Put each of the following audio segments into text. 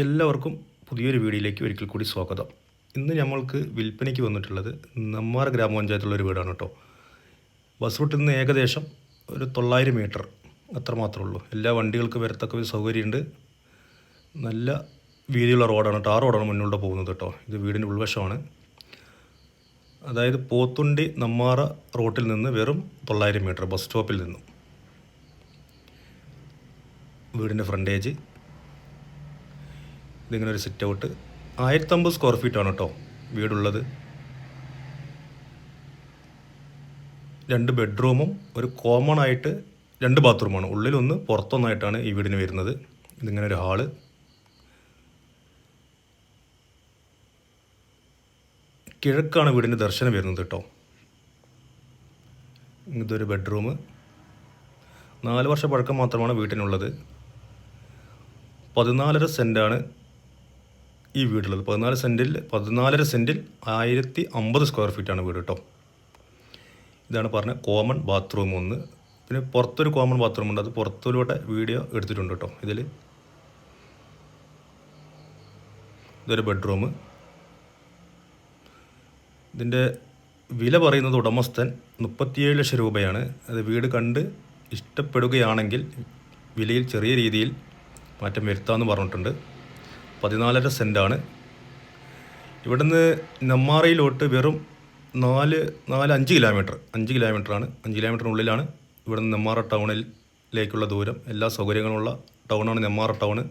എല്ലാവർക്കും പുതിയൊരു വീഡിയോയിലേക്ക് ഒരിക്കൽ കൂടി സ്വാഗതം. ഇന്ന് നമ്മൾക്ക് വിൽപ്പനയ്ക്ക് വന്നിട്ടുള്ളത് നെമ്മാറ ഗ്രാമപഞ്ചായത്തുള്ള ഒരു വീടാണ് കേട്ടോ. ബസ് റൂട്ടിൽ നിന്ന് ഏകദേശം ഒരു തൊള്ളായിരം മീറ്റർ അത്ര മാത്രമേ ഉള്ളൂ. എല്ലാ വണ്ടികൾക്കും വരത്തക്ക ഒരു സൗകര്യമുണ്ട്. നല്ല വീതിയുള്ള റോഡാണ് ടാർ റോഡാണ് മുന്നോട്ട് പോകുന്നത് കേട്ടോ. ഇത് വീടിന്റെ ഉൾവശമാണ്. അതായത് പോത്തുണ്ടി നെമ്മാറ റോട്ടിൽ നിന്ന് വെറും തൊള്ളായിരം മീറ്റർ ബസ് സ്റ്റോപ്പിൽ നിന്നും. വീടിന്റെ ഫ്രണ്ടേജ് ഇതിങ്ങനെ ഒരു സിറ്റ് ഔട്ട് ആയിരത്തമ്പത് സ്ക്വയർ ഫീറ്റ് ആണ് കേട്ടോ വീടുള്ളത്. രണ്ട് ബെഡ്റൂമും ഒരു കോമൺ ആയിട്ട് രണ്ട് ബാത്റൂമാണ് ഉള്ളിലൊന്ന് പുറത്തൊന്നായിട്ടാണ് ഈ വീടിന് വരുന്നത്. ഇതിങ്ങനെ ഒരു ഹാൾ കിഴക്കാണ് വീടിന്റെ ദർശനം വരുന്നത് കേട്ടോ ഇതൊരു ബെഡ്റൂം നാല് വർഷ പഴക്കം മാത്രമാണ് വീട്ടിനുള്ളത്. പതിനാലര സെന്റാണ് ഈ വീടുള്ളത്. പതിനാല് സെന്റിൽ പതിനാലര സെന്റിൽ ആയിരത്തി അമ്പത് സ്ക്വയർ ഫീറ്റാണ് വീട് കേട്ടോ. ഇതാണ് പറഞ്ഞ കോമൺ ബാത്റൂം ഒന്ന്. പിന്നെ പുറത്തൊരു കോമൺ ബാത്റൂം ഉണ്ട്. അത് പുറത്തൂടെ വീഡിയോ എടുത്തിട്ടുണ്ട് കേട്ടോ ഇതിൽ ഇതൊരു ബെഡ്റൂം. ഇതിന്റെ വില പറയുന്നത് ഉടമസ്ഥൻ മുപ്പത്തിയേഴ് ലക്ഷം രൂപയാണ്. അത് വീട് കണ്ട് ഇഷ്ടപ്പെടുകയാണെങ്കിൽ വിലയിൽ ചെറിയ രീതിയിൽ മാറ്റം വരുത്താമെന്ന് പറഞ്ഞിട്ടുണ്ട്. പതിനാലര സെന്റാണ്. ഇവിടുന്ന് നെമ്മാറയിലോട്ട് വെറും നാല് നാല് അഞ്ച് കിലോമീറ്റർ അഞ്ച് കിലോമീറ്ററാണ് അഞ്ച് കിലോമീറ്ററിനുള്ളിലാണ് ഇവിടുന്ന് നെമ്മാറ ടൗണിലേക്കുള്ള ദൂരം. എല്ലാ സൗകര്യങ്ങളുള്ള ടൗണാണ് നെമ്മാറ ടൗണ്.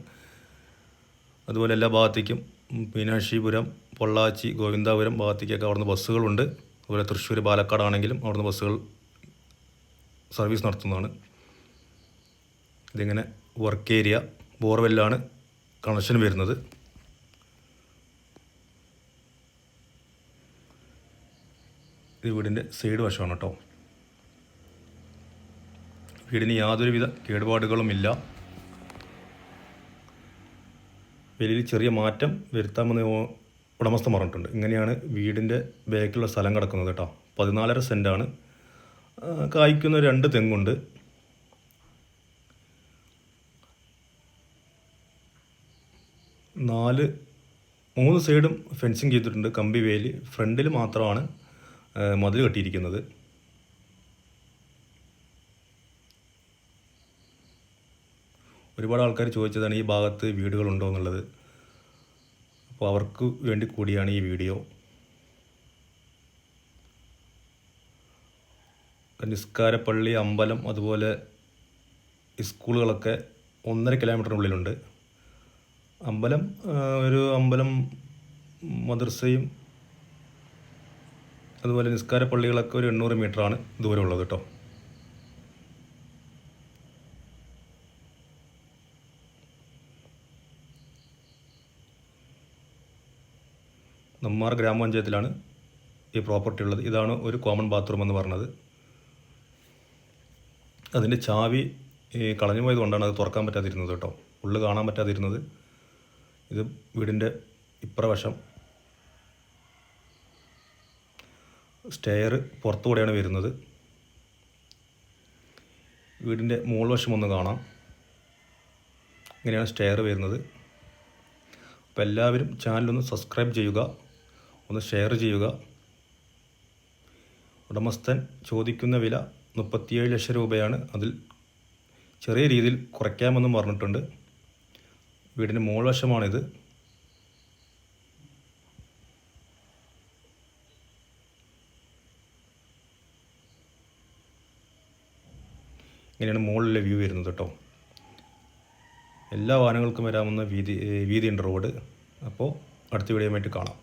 അതുപോലെ എല്ലാ ഭാഗത്തേക്കും മീനാക്ഷിപുരം പൊള്ളാച്ചി ഗോവിന്ദാപുരം ഭാഗത്തേക്കൊക്കെ അവിടുന്ന് ബസ്സുകളുണ്ട്. അതുപോലെ തൃശ്ശൂർ പാലക്കാടാണെങ്കിലും അവിടുന്ന് ബസ്സുകൾ സർവീസ് നടത്തുന്നതാണ്. ഇതിങ്ങനെ വർക്ക് ഏരിയ ബോർവെല്ലാണ്. കണക്ഷൻ വരുന്നത്. ഇത് വീടിന്റെ സൈഡ് വശമാണ് കേട്ടോ. വീടിന് യാതൊരുവിധ കേടുപാടുകളും ഇല്ല വലിയ ചെറിയ മാറ്റം വരുത്താമെന്ന് ഉടമസ്ഥൻ ഉടമസ്ഥ പറഞ്ഞിട്ടുണ്ട്. ഇങ്ങനെയാണ് വീടിന്റെ ബാക്കിലുള്ള സ്ഥലം കിടക്കുന്നത് കേട്ടോ. പതിനാലര സെന്റാണ്. കായ്ക്കുന്ന രണ്ട് തെങ്ങുണ്ട്. നാല് മൂന്ന് സൈഡും ഫെൻസിങ് ചെയ്തിട്ടുണ്ട് കമ്പി വേലി. ഫ്രണ്ടിൽ മാത്രമാണ് മതിൽ കെട്ടിയിരിക്കുന്നത്. ഒരുപാട് ആൾക്കാർ ചോദിച്ചതാണ് ഈ ഭാഗത്ത് വീടുകളുണ്ടോ എന്നുള്ളത്. അപ്പോൾ അവർക്ക് വേണ്ടി കൂടിയാണ് ഈ വീഡിയോ. നിസ്കാരപ്പള്ളി അമ്പലം അതുപോലെ സ്കൂളുകളൊക്കെ ഒന്നര കിലോമീറ്ററിനുള്ളിലുണ്ട്. അമ്പലം ഒരു അമ്പലം മദ്രസയും അതുപോലെ നിസ്കാര പള്ളികളൊക്കെ ഒരു എണ്ണൂറ് മീറ്ററാണ് ദൂരമുള്ളത് കേട്ടോ. നമ്മാർ ഗ്രാമപഞ്ചായത്തിലാണ് ഈ പ്രോപ്പർട്ടി ഉള്ളത്. ഇതാണ് ഒരു കോമൺ ബാത്റൂം എന്ന് പറഞ്ഞത്. അതിന്റെ ചാവി കളഞ്ഞു പോയത് കൊണ്ടാണ് അത് തുറക്കാൻ പറ്റാതിരുന്നത് കേട്ടോ. ഉള്ളു കാണാൻ പറ്റാതിരുന്നത്. ഇത് വീടിന്റെ ഇപ്രവശം. സ്റ്റെയർ പുറത്തുകൂടെയാണ് വരുന്നത്. വീടിന്റെ മുകൾ വശം ഒന്ന് കാണാം. ഇങ്ങനെയാണ് സ്റ്റെയർ വരുന്നത്. അപ്പോൾ എല്ലാവരും ചാനലൊന്ന് സബ്സ്ക്രൈബ് ചെയ്യുക. ഒന്ന് ഷെയർ ചെയ്യുക. ഉടമസ്ഥൻ ചോദിക്കുന്ന വില മുപ്പത്തിയേഴ് ലക്ഷം രൂപയാണ്. അതിൽ ചെറിയ രീതിയിൽ കുറയ്ക്കാമെന്നും പറഞ്ഞിട്ടുണ്ട്. വീടിന്റെ മോൾ വശമാണിത് ഇങ്ങനെയാണ് മുകളിലെ വ്യൂ വരുന്നത് കേട്ടോ. എല്ലാ വാഹനങ്ങൾക്കും വരാവുന്ന വീതി വീതിയുണ്ട് റോഡ്. അപ്പോൾ അടുത്ത വീഡിയോയുമായിട്ട് കാണാം.